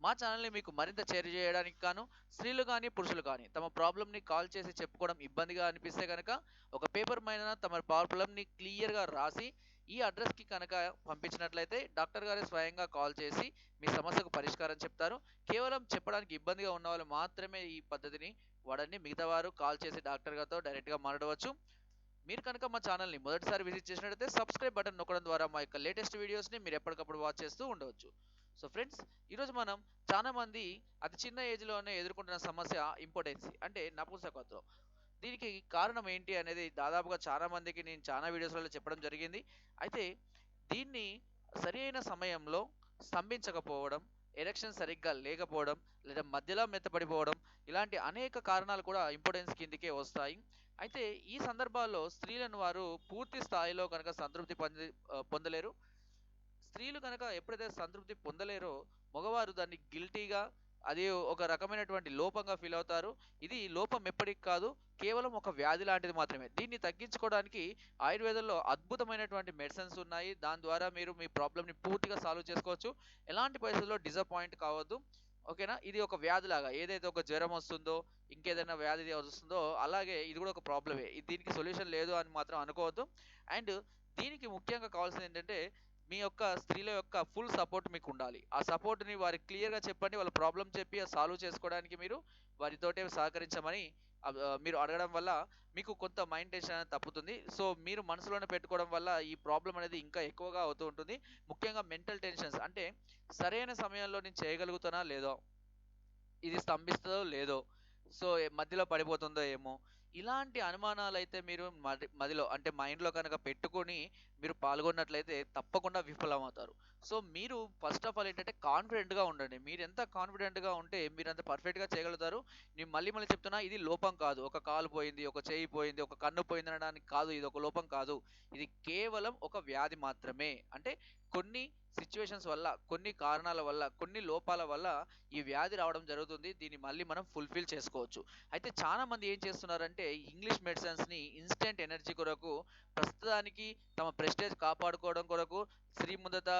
మా ఛానల్ని మీకు మరింత చేరు చేయడానికి గాను స్త్రీలు కానీ పురుషులు కానీ తమ ప్రాబ్లమ్ని కాల్ చేసి చెప్పుకోవడం ఇబ్బందిగా అనిపిస్తే కనుక ఒక పేపర్ పైన తమ ప్రాబ్లమ్ని క్లియర్గా రాసి ఈ అడ్రస్కి కనుక పంపించినట్లయితే డాక్టర్ గారు స్వయంగా కాల్ చేసి మీ సమస్యకు పరిష్కారం చెప్తారు. కేవలం చెప్పడానికి ఇబ్బందిగా ఉన్న వాళ్ళు మాత్రమే ఈ పద్ధతిని వాడండి మిగతా వారు కాల్ చేసి డాక్టర్ గారితో డైరెక్ట్గా మాట్లాడవచ్చు. మీరు కనుక మా ఛానల్ని మొదటిసారి విజిట్ చేసినట్లయితే సబ్స్క్రైబ్ బటన్ నొక్కడం ద్వారా మా యొక్క లేటెస్ట్ వీడియోస్ని మీరు ఎప్పటికప్పుడు వాచ్ చేస్తూ ఉండవచ్చు. సో ఫ్రెండ్స్ ఈరోజు మనం చాలా మంది అతి చిన్న ఏజ్లోనే ఎదుర్కొంటున్న సమస్య ఇంపార్టెన్సీ అంటే నపుంసకత్వం దీనికి కారణం ఏంటి అనేది దాదాపుగా చాలా మందికి నేను చాలా వీడియోస్లలో చెప్పడం జరిగింది. అయితే దీన్ని సరి అయిన సమయంలో స్తంభించకపోవడం ఎలక్షన్ సరిగ్గా లేకపోవడం లేదా మధ్యలో మెత్తపడిపోవడం ఇలాంటి అనేక కారణాలు కూడా ఇంపార్టెన్స్ కిందికే వస్తాయి. అయితే ఈ సందర్భాల్లో స్త్రీలను వారు పూర్తి స్థాయిలో కనుక సంతృప్తి పొంది పొందలేరు. స్త్రీలు కనుక ఎప్పుడైతే సంతృప్తి పొందలేరో మగవారు దాన్ని గిల్టీగా అది ఒక రకమైనటువంటి లోపంగా ఫీల్ అవుతారు. ఇది లోపం ఎప్పటికి కాదు కేవలం ఒక వ్యాధి లాంటిది మాత్రమే. దీన్ని తగ్గించుకోవడానికి ఆయుర్వేదంలో అద్భుతమైనటువంటి మెడిసిన్స్ ఉన్నాయి. దాని ద్వారా మీరు మీ ప్రాబ్లమ్ని పూర్తిగా సాల్వ్ చేసుకోవచ్చు. ఎలాంటి పరిస్థితుల్లో డిసప్పాయింట్ కావద్దు. ఓకేనా? ఇది ఒక వ్యాధి లాగా ఏదైతే ఒక జ్వరం వస్తుందో ఇంకేదైనా వ్యాధి వస్తుందో అలాగే ఇది కూడా ఒక ప్రాబ్లమే. దీనికి సొల్యూషన్ లేదు అని మాత్రం అనుకోవద్దు. అండ్ దీనికి ముఖ్యంగా కావాల్సింది ఏంటంటే మీ యొక్క స్త్రీల యొక్క ఫుల్ సపోర్ట్ మీకు ఉండాలి ఆ సపోర్ట్ని వారికి క్లియర్గా చెప్పండి వాళ్ళ ప్రాబ్లం చెప్పి సాల్వ్ చేసుకోవడానికి మీరు వారితోటే సహకరించమని మీరు అడగడం వల్ల మీకు కొంత మైండ్ టెన్షన్ అనేది తప్పుతుంది. సో మీరు మనసులోనే పెట్టుకోవడం వల్ల ఈ ప్రాబ్లం అనేది ఇంకా ఎక్కువగా అవుతూ ఉంటుంది. ముఖ్యంగా మెంటల్ టెన్షన్స్ అంటే సరైన సమయంలో నేను చేయగలుగుతానా లేదో? ఇది స్తంభిస్తుందో లేదో? సో మధ్యలో పడిపోతుందో ఏమో? ఇలాంటి అనుమానాలు అయితే మీరు మదిలో అంటే మైండ్లో కనుక పెట్టుకొని మీరు పాల్గొన్నట్లయితే తప్పకుండా విఫలమవుతారు. సో మీరు ఫస్ట్ ఆఫ్ ఆల్ ఏంటంటే కాన్ఫిడెంట్గా ఉండండి. మీరు ఎంత కాన్ఫిడెంట్గా ఉంటే మీరు అంత పర్ఫెక్ట్గా చేయగలుగుతారు. నేను మళ్ళీ మళ్ళీ చెప్తున్నా ఇది లోపం కాదు. ఒక కాలు పోయింది ఒక చేయి పోయింది ఒక కన్ను పోయింది అనడానికి కాదు ఇది ఒక లోపం కాదు. ఇది కేవలం ఒక వ్యాధి మాత్రమే. అంటే కొన్ని సిచ్యువేషన్స్ వల్ల కొన్ని కారణాల వల్ల కొన్ని లోపాల వల్ల ఈ వ్యాధి రావడం జరుగుతుంది. దీన్ని మళ్ళీ మనం ఫుల్ఫిల్ చేసుకోవచ్చు. అయితే చాలా మంది ఏం చేస్తున్నారంటే ఇంగ్లీష్ మెడిసిన్స్ని ఇన్స్టెంట్ ఎనర్జీ కొరకు ప్రస్తుతానికి తమ ప్రెస్టేజ్ కాపాడుకోవడం కొరకు శ్రీముదత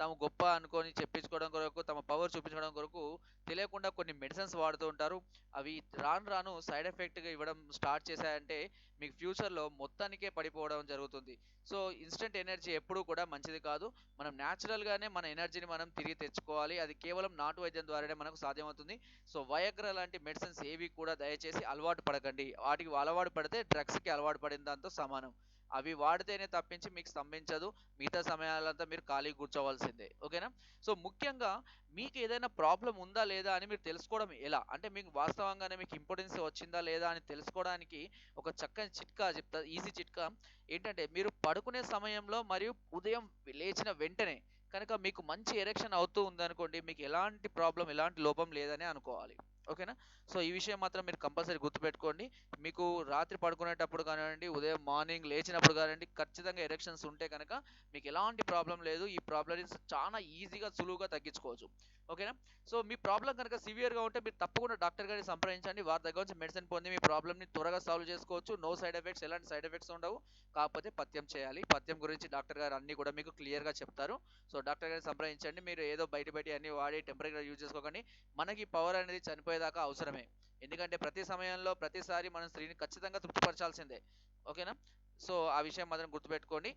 తాము గొప్ప అనుకొని చెప్పించుకోవడం కొరకు తమ పవర్ చూపించుకోవడం కొరకు తెలియకుండా కొన్ని మెడిసిన్స్ వాడుతూ ఉంటారు. అవి రాను రాను సైడ్ ఎఫెక్ట్గా ఇవ్వడం స్టార్ట్ చేశాయంటే మీకు ఫ్యూచర్లో మొత్తానికే పడిపోవడం జరుగుతుంది. సో ఇన్స్టెంట్ ఎనర్జీ ఎప్పుడూ కూడా మంచిది కాదు. మనం న్యాచురల్గానే మన ఎనర్జీని మనం తిరిగి తెచ్చుకోవాలి. అది కేవలం నాటు వైద్యం ద్వారానే మనకు సాధ్యమవుతుంది. సో వయగ్ర లాంటి మెడిసిన్స్ ఏవి కూడా దయచేసి అలవాటు పడకండి. వాటికి అలవాటు పడితే డ్రగ్స్కి అలవాటు పడిన దాంతో సమానం. అవి వాడితేనే తప్పించి మీకు స్తంభించదు. మిగతా సమయాలంతా మీరు ఖాళీ కూర్చోవాల్సిందే. ఓకేనా? సో ముఖ్యంగా మీకు ఏదైనా ప్రాబ్లం ఉందా లేదా అని మీరు తెలుసుకోవడం ఎలా? అంటే మీకు వాస్తవంగానే మీకు ఇంపార్టెన్స్ వచ్చిందా లేదా అని తెలుసుకోవడానికి ఒక చక్కని చిట్కా చెప్తా ఈజీ చిట్కా ఏంటంటే మీరు పడుకునే సమయంలో మరియు ఉదయం లేచిన వెంటనే కనుక మీకు మంచి ఎరెక్షన్ అవుతూ ఉందనుకోండి మీకు ఎలాంటి ప్రాబ్లం ఎలాంటి లోపం లేదని అనుకోవాలి. ఓకేనా? సో ఈ విషయం మాత్రం మీరు కంపల్సరీ గుర్తుపెట్టుకోండి. మీకు రాత్రి పడుకునేటప్పుడు కానివ్వండి ఉదయం మార్నింగ్ లేచినప్పుడు కానివ్వండి ఖచ్చితంగా ఎరెక్షన్స్ ఉంటే కనుక మీకు ఎలాంటి ప్రాబ్లం లేదు. ఈ ప్రాబ్లమ్స్ చాలా ఈజీగా సులువుగా తగ్గించుకోవచ్చు. ఓకేనా? సో మీ ప్రాబ్లం కనుక సివియర్గా ఉంటే మీరు తప్పకుండా డాక్టర్ గారిని సంప్రదించండి. వారి దగ్గర నుంచి మెడిసిన్ పొంది మీ ప్రాబ్లమ్ని త్వరగా సాల్వ్ చేసుకోవచ్చు. నో సైడ్ ఎఫెక్ట్స్ ఎలాంటి సైడ్ ఎఫెక్ట్స్ ఉండవు. కాకపోతే పథ్యం చేయాలి. పథ్యం గురించి డాక్టర్ గారు అన్ని కూడా మీకు క్లియర్గా చెప్తారు. సో డాక్టర్ గారిని సంప్రదించండి. మీరు ఏదో బయట బయట అన్ని వాడి టెంపరీగా యూజ్ చేసుకోకండి. మనకి పవర్ అనేది చనిపోయేదాకా అవసరమే. ఎందుకంటే ప్రతి సమయంలో ప్రతిసారి మనం స్త్రీని ఖచ్చితంగా తృప్తిపరచాల్సిందే. ఓకేనా? సో ఆ విషయం మాత్రం గుర్తుపెట్టుకోండి.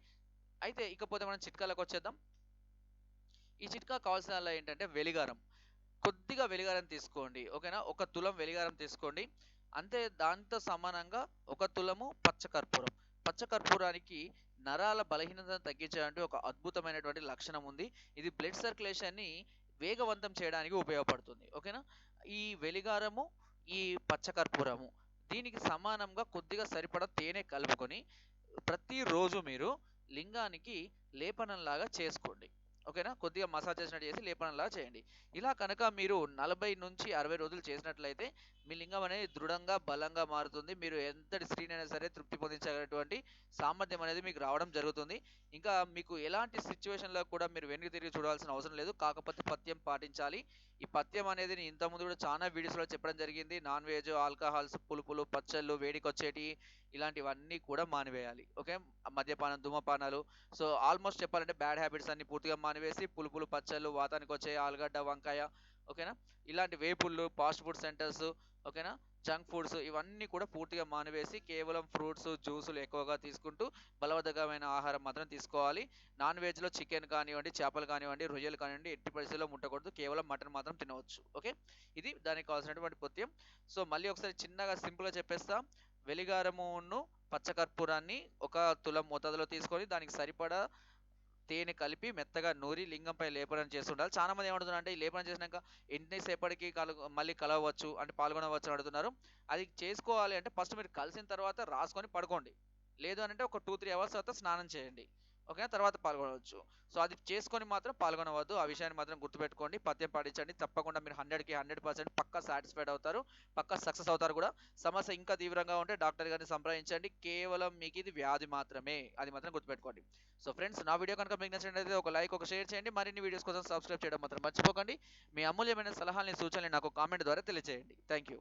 అయితే ఇకపోతే మనం చిట్కాలకు వచ్చేద్దాం. ఈ చిట్కా కావాల్సిన ఏంటంటే వెలిగారం. కొద్దిగా వెలిగారం తీసుకోండి. ఓకేనా? ఒక తులం వెలిగారం తీసుకోండి. అంతే దాంతో సమానంగా ఒక తులము పచ్చకర్పూరం పచ్చకర్పూరానికి నరాల బలహీనతను తగ్గించడానికి ఒక అద్భుతమైనటువంటి లక్షణం ఉంది. ఇది బ్లడ్ సర్క్యులేషన్ని వేగవంతం చేయడానికి ఉపయోగపడుతుంది. ఓకేనా? ఈ వెలిగారము ఈ పచ్చకర్పూరము దీనికి సమానంగా కొద్దిగా సరిపడా తేనె కలుపుకొని ప్రతిరోజు మీరు లింగానికి లేపనంలాగా చేసుకోండి. ఓకేనా? కొద్దిగా మసాజ్ చేసినట్టు చేసి లేపనంలా చేయండి. ఇలా కనుక మీరు నలభై నుంచి అరవై రోజులు చేసినట్లయితే మీ లింగం అనేది దృఢంగా బలంగా మారుతుంది. మీరు ఎంతటి స్త్రీనైనా సరే తృప్తి పొందించగలటువంటి సామర్థ్యం అనేది మీకు రావడం జరుగుతుంది. ఇంకా మీకు ఎలాంటి సిచ్యువేషన్లో కూడా మీరు వెనక్కి తిరిగి చూడాల్సిన అవసరం లేదు. కాకపోతే పథ్యం పాటించాలి. ఈ పథ్యం అనేది నేను ఇంతకుముందు కూడా చాలా వీడియోస్లో చెప్పడం జరిగింది. నాన్ వెజ్ ఆల్కహాల్స్ పులుపులు పచ్చళ్ళు వేడికొచ్చేటి ఇలాంటివన్నీ కూడా మానివేయాలి. ఓకే? మద్యపానం ధూమపానాలు. సో ఆల్మోస్ట్ చెప్పాలంటే బ్యాడ్ హ్యాబిట్స్ అన్ని పూర్తిగా మానివేసి పులుపులు పచ్చళ్ళు వాతానికి వచ్చే ఆలుగడ్డ వంకాయ ఓకేనా? ఇలాంటి వేపుళ్ళు ఫాస్ట్ ఫుడ్ సెంటర్స్ ఓకేనా? జంక్ ఫుడ్స్ ఇవన్నీ కూడా పూర్తిగా మానివేసి కేవలం ఫ్రూట్స్ జ్యూసులు ఎక్కువగా తీసుకుంటూ బలవర్ధకమైన ఆహారం మాత్రం తీసుకోవాలి. నాన్ వెజ్లో చికెన్ కానివ్వండి చేపలు కానివ్వండి రొయ్యలు కానివ్వండి ఎట్టి పరిస్థితుల్లో ముట్టకూడదు. కేవలం మటన్ మాత్రం తినవచ్చు. ఓకే? ఇది దానికి కావాల్సినటువంటి పుత్యం. సో మళ్ళీ ఒకసారి చిన్నగా సింపుల్గా చెప్పేస్తా. వెలిగారమును పచ్చకర్పూరాన్ని ఒక తులం మోతాదులో తీసుకొని దానికి సరిపడా తేనె కలిపి మెత్తగా నూరి లింగంపై లేపనం చేస్తుండాలి. చాలా మంది ఏమంటున్నారు అంటే ఈ లేపనం చేసినాక సేపటికి కలు మళ్ళీ కలవచ్చు అంటే పాల్గొనవచ్చు అని అడుగుతున్నారు. అది చేసుకోవాలి అంటే ఫస్ట్ మీరు కలిసిన తర్వాత రాసుకొని పడుకోండి. లేదు అని అంటే ఒక టూ త్రీ అవర్స్ తర్వాత స్నానం చేయండి. ఓకేనా తర్వాత పాల్గొనవచ్చు. సో అది చేసుకొని మాత్రం పాల్గొనవద్దు. ఆ విషయాన్ని మాత్రం గుర్తుపెట్టుకోండి. పద్యం పాటించండి. తప్పకుండా మీరు హండ్రెడ్కి హండ్రెడ్ పర్సెంట్ పక్కా సాటిస్ఫైడ్ అవుతారు. పక్కా సక్సెస్ అవుతారు కూడా. సమస్య ఇంకా తీవ్రంగా ఉంటే డాక్టర్ గారిని సంప్రదించండి. కేవలం మీకు ఇది వ్యాధి మాత్రమే. అది మాత్రం గుర్తుపెట్టుకోండి. సో ఫ్రెండ్స్ నా వీడియో కనుక మీకు నచ్చినట్లయితే ఒక లైక్ ఒక షేర్ చేయండి. మరిన్ని వీడియోస్ కోసం సబ్స్క్రైబ్ చేయడం మాత్రం మర్చిపోకండి. మీ అమూల్యమైన సలహాలని సూచనలు నాకు కామెంట్ ద్వారా తెలియజేయండి థ్యాంక్ యూ